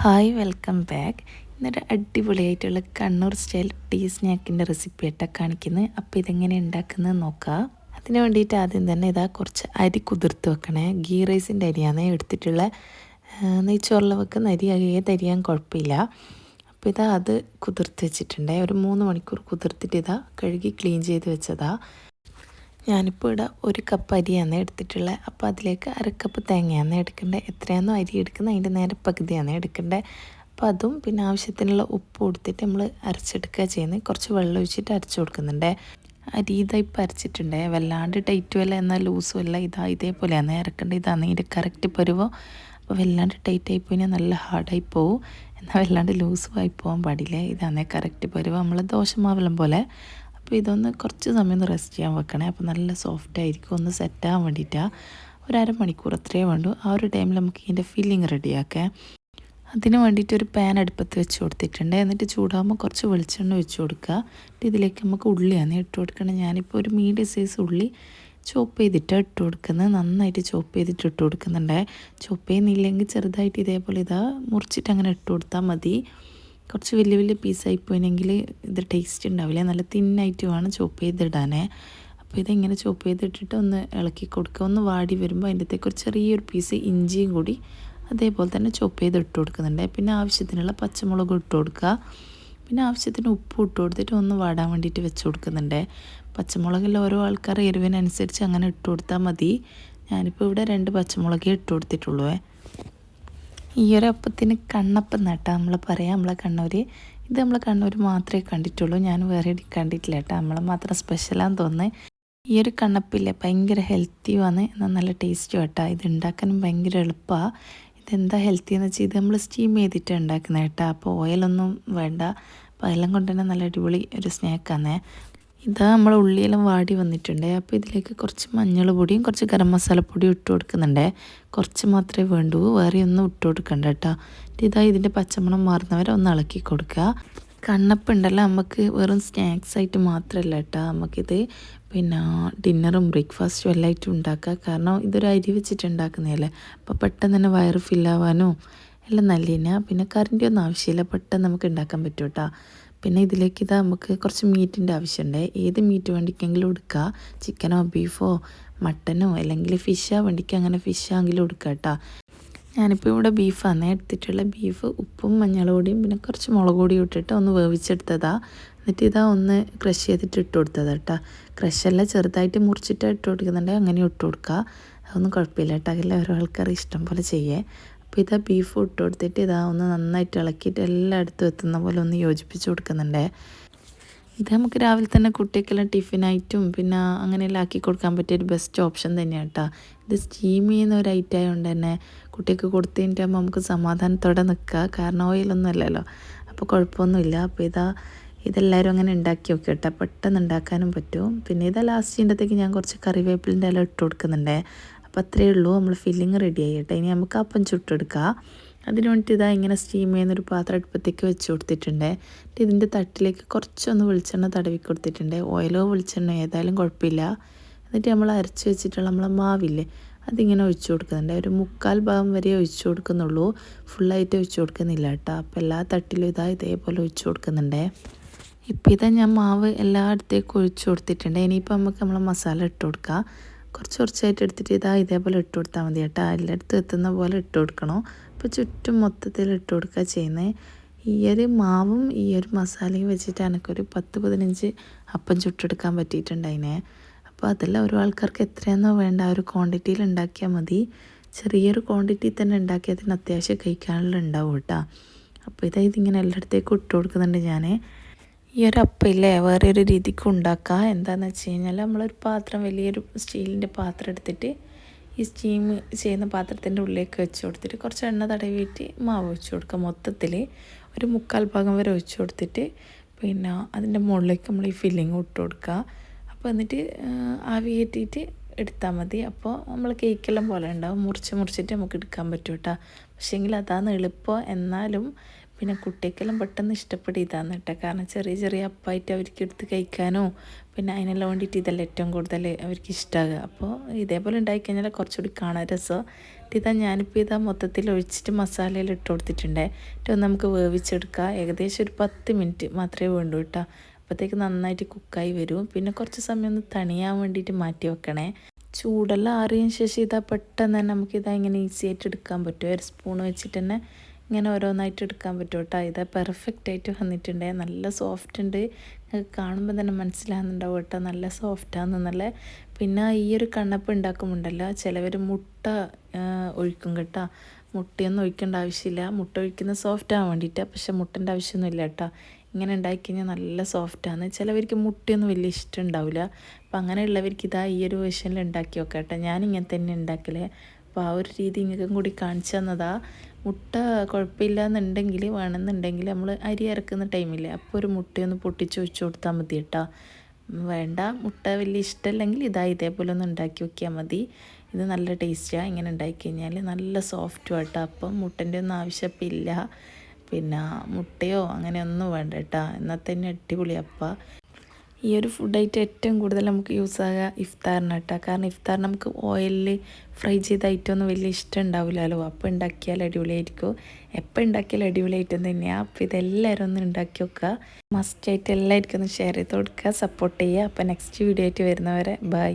Hi welcome back. ഇന്നൊരു അടിപൊളിയായിട്ടുള്ള Kannur style tea സ്നാക്കിന്റെ റെസിപ്പി ആയിട്ടാണ് കാണിക്കുന്നത്. അപ്പോൾ ഇതെങ്ങനെ ഉണ്ടാക്കുന്നത് നോക്കാം. അതിന് വേണ്ടിയിട്ട് ആദ്യം തന്നെ ഇതാ കുറച്ച് അരി കുതിർത്ത് വെക്കണേ. ഗീ റൈസിന്റെ അരിയാണ് എടുത്തിട്ടുള്ള. നെയ്ച്ചോറിൽ വെക്കുന്ന അരി ഏത് അരിയാൻ കുഴപ്പമില്ല. അപ്പോൾ ഇതാ അത് കുതിർത്ത് വെച്ചിട്ടുണ്ട്. ഒരു മൂന്ന് മണിക്കൂർ കുതിർത്തിട്ട് ഇതാ കഴുകി ക്ലീൻ ചെയ്ത് വെച്ചതാ. ഞാനിപ്പോൾ ഇവിടെ ഒരു കപ്പ് അരിയാണ് എടുത്തിട്ടുള്ളത് അപ്പോൾ അതിലേക്ക് അരക്കപ്പ് തേങ്ങയാണ് എടുക്കേണ്ടത് എത്രയാണോ അരി എടുക്കുന്നത് അതിന്റെ നേരെ പകുതിയാണ് എടുക്കേണ്ടത് അപ്പോൾ അതും പിന്നെ ആവശ്യത്തിനുള്ള ഉപ്പ് കൊടുത്തിട്ട് നമ്മൾ അരച്ചെടുക്കുക ചെയ്യുന്നത്. കുറച്ച് വെള്ളം ഒഴിച്ചിട്ട് അരച്ചു കൊടുക്കുന്നുണ്ട്. അരി ഇതാ ഇപ്പം അരച്ചിട്ടുണ്ട്. വല്ലാണ്ട് ടൈറ്റും അല്ല എന്നാൽ ലൂസും അല്ല. ഇതാ ഇതേപോലെയാണ്. ഇറക്കേണ്ടത് ഇതാണ് ഇതിന്റെ കറക്റ്റ് പരുവോ. അപ്പോൾ വല്ലാണ്ട് ടൈറ്റ് ആയി പോയി നല്ല ഹാർഡായി പോവും. എന്നാൽ വല്ലാണ്ട് ലൂസും ആയി പോകാൻ പാടില്ല. ഇതാണ് കറക്റ്റ് പരുവം. നമ്മൾ ദോശമാവലം പോലെ അപ്പോൾ ഇതൊന്ന് കുറച്ച് സമയം ഒന്ന് റെസ്റ്റ് ചെയ്യാൻ വെക്കണേ. അപ്പോൾ നല്ല സോഫ്റ്റ് ആയിരിക്കും. ഒന്ന് സെറ്റാകാൻ വേണ്ടിയിട്ടാണ് ഒരു അരമണിക്കൂർ അത്രയേ വേണ്ടൂ. ആ ഒരു ടൈമിൽ നമുക്ക് ഇതിന്റെ ഫില്ലിങ് റെഡിയാക്കാം അതിന് വേണ്ടിയിട്ട് ഒരു പാൻ അടുപ്പത്ത് വെച്ച് കൊടുത്തിട്ടുണ്ട്. എന്നിട്ട് ചൂടാകുമ്പോൾ കുറച്ച് വെളിച്ചെണ്ണ ഒഴിച്ച് കൊടുക്കുക എന്നിട്ട് ഇതിലേക്ക് നമുക്ക് ഉള്ളിയാണ് ഇട്ട് കൊടുക്കണം. ഞാനിപ്പോൾ ഒരു മീഡിയം സൈസ് ഉള്ളി ചോപ്പ് ചെയ്തിട്ട് ഇട്ട് കൊടുക്കുന്നത്. നന്നായിട്ട് ചോപ്പ് ചെയ്തിട്ട് ഇട്ട് കൊടുക്കുന്നുണ്ട്. ചോപ്പ് ചെയ്യുന്നില്ലെങ്കിൽ ചെറുതായിട്ട് ഇതേപോലെ ഇതാ മുറിച്ചിട്ട് അങ്ങനെ ഇട്ട് കൊടുത്താൽ മതി. കുറച്ച് വലിയ വലിയ പീസായി പോയിനെങ്കിൽ ഇത് ടേസ്റ്റ് ഉണ്ടാവില്ല. നല്ല തിന്നായിട്ട് വേണം ചോപ്പ് ചെയ്തിടാനേ. അപ്പോൾ ഇതെങ്ങനെ ചോപ്പ് ചെയ്തിട്ടിട്ട് ഒന്ന് ഇളക്കി കൊടുക്കുക ഒന്ന് വാടി വരുമ്പോൾ അതിന്റെ അകത്തേക്ക് ഒരു ചെറിയൊരു പീസ് ഇഞ്ചിയും കൂടി അതേപോലെ തന്നെ ചോപ്പ് ചെയ്ത് ഇട്ട് കൊടുക്കുന്നുണ്ട്. പിന്നെ ആവശ്യത്തിനുള്ള പച്ചമുളക് ഇട്ട് കൊടുക്കുക പിന്നെ ആവശ്യത്തിന് ഉപ്പ് ഇട്ട് കൊടുത്തിട്ട് ഒന്ന് വാടാൻ വേണ്ടിയിട്ട് വെച്ച് കൊടുക്കുന്നുണ്ട്. പച്ചമുളകിൽ ഓരോ ആൾക്കാർ എരിവിനനുസരിച്ച് അങ്ങനെ ഇട്ട് കൊടുത്താൽ മതി. ഞാനിപ്പോൾ ഇവിടെ രണ്ട് പച്ചമുളകേ ഇട്ട് കൊടുത്തിട്ടുള്ളൂ. ഈ ഒരു അപ്പത്തിന് കണ്ണപ്പം നട്ടാ നമ്മൾ പറയാം നമ്മളെ കണ്ണൂർ ഇത് നമ്മളെ കണ്ണൂർ മാത്രമേ കണ്ടിട്ടുള്ളൂ. ഞാൻ വേറെ കണ്ടിട്ടില്ല കേട്ടോ. നമ്മളെ മാത്രം സ്പെഷ്യലാന്ന് തോന്നുന്നത് ഈ ഒരു കണ്ണപ്പില്ലേ? ഭയങ്കര ഹെൽത്തിയുമാണ് എന്നാൽ നല്ല ടേസ്റ്റും കേട്ടോ ഇത് ഉണ്ടാക്കാനും ഭയങ്കര എളുപ്പമാണ് ഇതെന്താ ഹെൽത്തി എന്ന് വെച്ചാൽ ഇത് നമ്മൾ സ്റ്റീം ചെയ്തിട്ട് ഉണ്ടാക്കുന്നത് കേട്ടോ. അപ്പോൾ ഓയിലൊന്നും വേണ്ട. അപ്പോൾ എല്ലാം കൊണ്ട് തന്നെ നല്ല അടിപൊളി ഒരു സ്നാക്കാണ് ഇതാ നമ്മൾ ഉള്ളിയെല്ലാം വാടി വന്നിട്ടുണ്ട്. അപ്പോൾ ഇതിലേക്ക് കുറച്ച് മഞ്ഞൾ പൊടിയും കുറച്ച് ഗരം മസാല പൊടിയും ഇട്ട് കൊടുക്കുന്നുണ്ട്. കുറച്ച് മാത്രമേ വേണ്ടൂ. വേറെ ഒന്നും ഇട്ട് കൊടുക്കണ്ട കേട്ടോ. ഇതാ ഇതിന്റെ പച്ചമണം മാറുന്നവരെ ഒന്ന് ഇളക്കി കൊടുക്കുക. കണ്ണപ്പുണ്ടല്ലോ നമുക്ക് വെറും സ്നാക്സ് ആയിട്ട് മാത്രമല്ല കേട്ടോ. നമുക്കിത് പിന്നെ ഡിന്നറും ബ്രേക്ക്ഫാസ്റ്റും എല്ലായിട്ടും ഉണ്ടാക്കുക. കാരണം ഇതൊരു അരി വെച്ചിട്ട് ഉണ്ടാക്കുന്നതല്ലേ. അപ്പോൾ പെട്ടെന്ന് തന്നെ വയറ് ഫില്ലാവാനും എല്ലാം നല്ല പിന്നെ കറണ്ടി ഒന്നും ആവശ്യമില്ല. പെട്ടെന്ന് നമുക്ക് ഉണ്ടാക്കാൻ പറ്റും കേട്ടോ. പിന്നെ ഇതിലേക്ക് ഇതാ നമുക്ക് കുറച്ച് മീറ്റിന്റെ ആവശ്യമുണ്ട്. ഏത് മീറ്റ് വേണ്ടിക്കെങ്കിലും എടുക്കുക ചിക്കനോ ബീഫോ? മട്ടനോ? അല്ലെങ്കിൽ ഫിഷോ? വേണ്ടിക്ക് അങ്ങനെ ഫിഷാണെങ്കിലും എടുക്കുക കേട്ടോ ഞാനിപ്പോൾ ഇവിടെ ബീഫാണ് എടുത്തിട്ടുള്ള ബീഫ് ഉപ്പും മഞ്ഞളോടിയും പിന്നെ കുറച്ച് മുളക് പൊടിയും ഇട്ടിട്ട് ഒന്ന് വേവിച്ചെടുത്തതാ. എന്നിട്ട് ഇതാ ഒന്ന് ക്രഷ് ചെയ്തിട്ട് ഇട്ട് കൊടുത്തതാ കേട്ടോ ക്രഷല്ല ചെറുതായിട്ട് മുറിച്ചിട്ട് ഇട്ട് കൊടുക്കുന്നുണ്ടെങ്കിൽ അങ്ങനെ ഇട്ട് കൊടുക്കുക അതൊന്നും കുഴപ്പമില്ല കേട്ടോ അതെല്ലാം ഓരോ ആൾക്കാർ ഇഷ്ടം പോലെ ചെയ്യേ. അപ്പോൾ ഇതാ ബീഫ് ഇട്ട് കൊടുത്തിട്ട് ഇതാ ഒന്ന് നന്നായിട്ട് ഇളക്കിയിട്ട് എല്ലായിടത്തും എത്തുന്ന പോലെ ഒന്ന് യോജിപ്പിച്ച് കൊടുക്കുന്നുണ്ട്. ഇത് നമുക്ക് രാവിലെ തന്നെ കുട്ടികൾക്കെല്ലാം ടിഫിനായിട്ടും പിന്നെ അങ്ങനെയെല്ലാം ആക്കി കൊടുക്കാൻ പറ്റിയ ഒരു ബെസ്റ്റ് ഓപ്ഷൻ തന്നെയാണ് കേട്ടോ ഇത് സ്റ്റീം ചെയ്യുന്ന ഒരു ഐറ്റം ആയതുകൊണ്ട് തന്നെ കുട്ടികൾക്ക് കൊടുത്തു കഴിഞ്ഞിട്ടാകുമ്പോൾ നമുക്ക് സമാധാനത്തോടെ നിൽക്കുക. കാരണം ഓയിലൊന്നും അല്ലല്ലോ. അപ്പോൾ കുഴപ്പമൊന്നുമില്ല. അപ്പോൾ ഇതാ ഇതെല്ലാവരും അങ്ങനെ ഉണ്ടാക്കി നോക്കി കേട്ടോ പെട്ടെന്ന് ഉണ്ടാക്കാനും പറ്റും. പിന്നെ ഇതാ ലാസ്റ്റ് ചെയ്യേണ്ടത്തേക്ക് ഞാൻ കുറച്ച് കറിവേപ്പിലിന്റെ ഇല ഇട്ട് കൊടുക്കുന്നുണ്ട്. അപ്പോൾ അത്രയേ ഉള്ളൂ നമ്മൾ ഫില്ലിങ് റെഡി ആയിട്ടെ ഇനി നമുക്ക് അപ്പം ചുട്ടെടുക്കാം. അതിന് വേണ്ടിയിട്ട് ഇതാ ഇങ്ങനെ സ്റ്റീം ചെയ്യുന്നൊരു പാത്രം അടുപ്പത്തേക്ക് വെച്ച് കൊടുത്തിട്ടുണ്ട്. ഇതിന്റെ തട്ടിലേക്ക് കുറച്ചൊന്ന് വെളിച്ചെണ്ണ തടവി കൊടുത്തിട്ടുണ്ട്. ഓയിലോ വെളിച്ചെണ്ണ ഏതായാലും കുഴപ്പമില്ല. എന്നിട്ട് നമ്മൾ അരച്ച് വെച്ചിട്ടുള്ള നമ്മളെ മാവില്ലേ അതിങ്ങനെ ഒഴിച്ചു കൊടുക്കുന്നുണ്ട്. ഒരു മുക്കാൽ ഭാഗം വരെ ഒഴിച്ചു കൊടുക്കുന്നുള്ളൂ. ഫുള്ളായിട്ട് ഒഴിച്ചു കൊടുക്കുന്നില്ല കേട്ടോ. അപ്പോൾ എല്ലാ തട്ടിലും ഇതാ ഇതേപോലെ ഒഴിച്ചു കൊടുക്കുന്നുണ്ട്. ഇപ്പം ഇതാ ഞാൻ മാവ് എല്ലായിടത്തേക്കും ഒഴിച്ചു കൊടുത്തിട്ടുണ്ട്. ഇനിയിപ്പോൾ നമുക്ക് നമ്മളെ മസാല ഇട്ട് കൊടുക്കാം. കുറച്ച് കുറച്ചായിട്ട് എടുത്തിട്ട് ഇതാ ഇതേപോലെ ഇട്ട് കൊടുത്താൽ മതി കേട്ടോ. എല്ലായിടത്തും എത്തുന്ന പോലെ ഇട്ട് കൊടുക്കണം. അപ്പോൾ ചുറ്റും മൊത്തത്തിൽ ഇട്ട് കൊടുക്കുക ചെയ്യുന്നത് ഈ ഒരു മാവും ഈ ഒരു മസാലയും വെച്ചിട്ട് എനിക്കൊരു പത്ത് പതിനഞ്ച് അപ്പം ചുട്ടെടുക്കാൻ പറ്റിയിട്ടുണ്ട് അതിനെ. അപ്പോൾ അതെല്ലാം ഓരോ ആൾക്കാർക്ക് എത്രയെന്നോ വേണ്ട. ആ ഒരു ക്വാണ്ടിറ്റിയിൽ ഉണ്ടാക്കിയാൽ മതി. ചെറിയൊരു ക്വാണ്ടിറ്റി തന്നെ ഉണ്ടാക്കിയതിന് അത്യാവശ്യം കഴിക്കാനുള്ള ഉണ്ടാവും കേട്ടോ. അപ്പോൾ ഇതാ ഇതിങ്ങനെ എല്ലായിടത്തേക്കും ഇട്ട് കൊടുക്കുന്നുണ്ട് ഞാൻ ഈ ഒരു അപ്പയില്ലേ വേറെ ഒരു രീതിക്ക് ഉണ്ടാക്കുക എന്താണെന്ന് വെച്ച് കഴിഞ്ഞാൽ നമ്മളൊരു പാത്രം വലിയൊരു സ്റ്റീലിന്റെ പാത്രം എടുത്തിട്ട് ഈ സ്റ്റീം ചെയ്യുന്ന പാത്രത്തിന്റെ ഉള്ളിലേക്ക് വെച്ച് കൊടുത്തിട്ട് കുറച്ച് എണ്ണ തടവിയിട്ട് മാവ് വെച്ച് കൊടുക്കുക മൊത്തത്തിൽ ഒരു മുക്കാൽ ഭാഗം വരെ ഒഴിച്ച് കൊടുത്തിട്ട് പിന്നെ അതിന്റെ മുകളിലേക്ക് നമ്മൾ ഈ ഫില്ലിങ് ഇട്ട് കൊടുക്കുക. അപ്പോൾ എന്നിട്ട് ആവി കയറ്റിയിട്ട് എടുത്താൽ മതി. അപ്പോൾ നമ്മൾ കേക്കെല്ലാം പോലെ ഉണ്ടാവും. മുറിച്ച് മുറിച്ചിട്ട് നമുക്ക് എടുക്കാൻ പറ്റും കേട്ടോ പക്ഷേങ്കിൽ അതാണ് എളുപ്പം. എന്നാലും പിന്നെ കുട്ടിക്കെല്ലാം പെട്ടെന്ന് ഇഷ്ടപ്പെടും ഇതാന്ന് കേട്ടോ. കാരണം ചെറിയ ചെറിയ അപ്പായിട്ട് അവർക്ക് എടുത്ത് കഴിക്കാനോ പിന്നെ അതിനെല്ലാം വേണ്ടിയിട്ട് ഇതെല്ലാം ഏറ്റവും കൂടുതൽ അവർക്ക് ഇഷ്ടമാകുക അപ്പോൾ ഇതേപോലെ ഉണ്ടായിക്കഴിഞ്ഞാൽ കുറച്ചുകൂടി കാണാൻ രസം. ഇതാ ഞാനിപ്പോൾ ഇതാ മൊത്തത്തിൽ ഒഴിച്ചിട്ട് മസാലയിൽ ഇട്ട് കൊടുത്തിട്ടുണ്ട്. ഏറ്റവും നമുക്ക് വേവിച്ചെടുക്കുക ഏകദേശം ഒരു പത്ത് മിനിറ്റ് മാത്രമേ വേണ്ടൂ കേട്ടോ. അപ്പോഴത്തേക്ക് നന്നായിട്ട് കുക്കായി വരും. പിന്നെ കുറച്ച് സമയം ഒന്ന് തണിയാൻ വേണ്ടിയിട്ട് മാറ്റി വെക്കണേ. ചൂടെല്ലാം ആറിയതിന് ശേഷം ഇതാ പെട്ടെന്ന് തന്നെ നമുക്കിതാ ഇങ്ങനെ ഈസി ആയിട്ട് എടുക്കാൻ പറ്റും. ഒരു സ്പൂൺ വെച്ചിട്ട് തന്നെ ഇങ്ങനെ ഓരോന്നായിട്ട് എടുക്കാൻ പറ്റും കേട്ടോ. ഇത് പെർഫെക്റ്റ് ആയിട്ട് വന്നിട്ടുണ്ട്. നല്ല സോഫ്റ്റ് ഉണ്ട്. കാണുമ്പോൾ തന്നെ മനസ്സിലാകുന്നുണ്ടാവും കേട്ടോ. നല്ല സോഫ്റ്റാണെന്നല്ലേ പിന്നെ ഈ ഒരു കണ്ണപ്പ് ഉണ്ടാക്കുമ്പോണ്ടല്ലോ ചിലവർ മുട്ട ഒഴിക്കും കേട്ടോ. മുട്ടയൊന്നും ഒഴിക്കേണ്ട ആവശ്യമില്ല. മുട്ട ഒഴിക്കുന്ന സോഫ്റ്റ് ആവാൻ വേണ്ടിയിട്ട് പക്ഷെ മുട്ടന്റെ ആവശ്യമൊന്നുമില്ല കേട്ടോ. ഇങ്ങനെ ഉണ്ടാക്കി കഴിഞ്ഞാൽ നല്ല സോഫ്റ്റാണ് ചിലവർക്ക് മുട്ടയൊന്നും വലിയ ഇഷ്ടം ഉണ്ടാവില്ല. അപ്പം അങ്ങനെയുള്ളവർക്ക് ഇതാ ഈ ഒരു വേഷനിൽ ഉണ്ടാക്കി നോക്കാം കേട്ടോ. ഞാനിങ്ങനെ തന്നെ ഉണ്ടാക്കലേ. അപ്പോൾ ആ ഒരു രീതി നിങ്ങൾക്കും കൂടി കാണിച്ചു തന്നതാ. മുട്ട കുഴപ്പമില്ല എന്നുണ്ടെങ്കിൽ വേണമെന്നുണ്ടെങ്കിൽ നമ്മൾ അരി ഇറക്കുന്ന ടൈമില്ലേ അപ്പോൾ ഒരു മുട്ടയൊന്ന് പൊട്ടിച്ച് വെച്ച് കൊടുത്താൽ മതി കേട്ടോ. വേണ്ട മുട്ട വലിയ ഇഷ്ടമല്ലെങ്കിൽ ഇതാ ഇതേപോലെ ഒന്ന് ഉണ്ടാക്കി വെക്കിയാൽ മതി. ഇത് നല്ല ടേസ്റ്റാണ് ഇങ്ങനെ ഉണ്ടാക്കി കഴിഞ്ഞാൽ നല്ല സോഫ്റ്റും ആട്ടോ. അപ്പം മുട്ടന്റെ ഒന്നും ആവശ്യമില്ല പിന്നെ മുട്ടയോ അങ്ങനെയൊന്നും വേണ്ട കേട്ടോ. എന്നാൽ തന്നെ അടിപൊളി അപ്പം. ഈ ഒരു ഫുഡായിട്ട് ഏറ്റവും കൂടുതൽ നമുക്ക് യൂസ് ആകുക ഇഫ്താറിന് കേട്ടോ. കാരണം ഇഫ്താർ നമുക്ക് ഓയിലിൽ ഫ്രൈ ചെയ്ത ഐറ്റം ഒന്നും വലിയ ഇഷ്ടം ഉണ്ടാവില്ലല്ലോ. അപ്പോൾ ഉണ്ടാക്കിയാൽ അടിപൊളിയായിരിക്കും. എപ്പോൾ ഉണ്ടാക്കിയാലും അടിപൊളി ഐറ്റം തന്നെയാണ് അപ്പോൾ ഇതെല്ലാവരും ഒന്ന് ഉണ്ടാക്കി വെക്കുക മസ്റ്റ് ആയിട്ട് എല്ലാവർക്കും ഒന്ന് ഷെയർ ചെയ്ത് കൊടുക്കുക. സപ്പോർട്ട് ചെയ്യുക. അപ്പോൾ നെക്സ്റ്റ് വീഡിയോ ആയിട്ട് വരുന്നവരെ ബൈ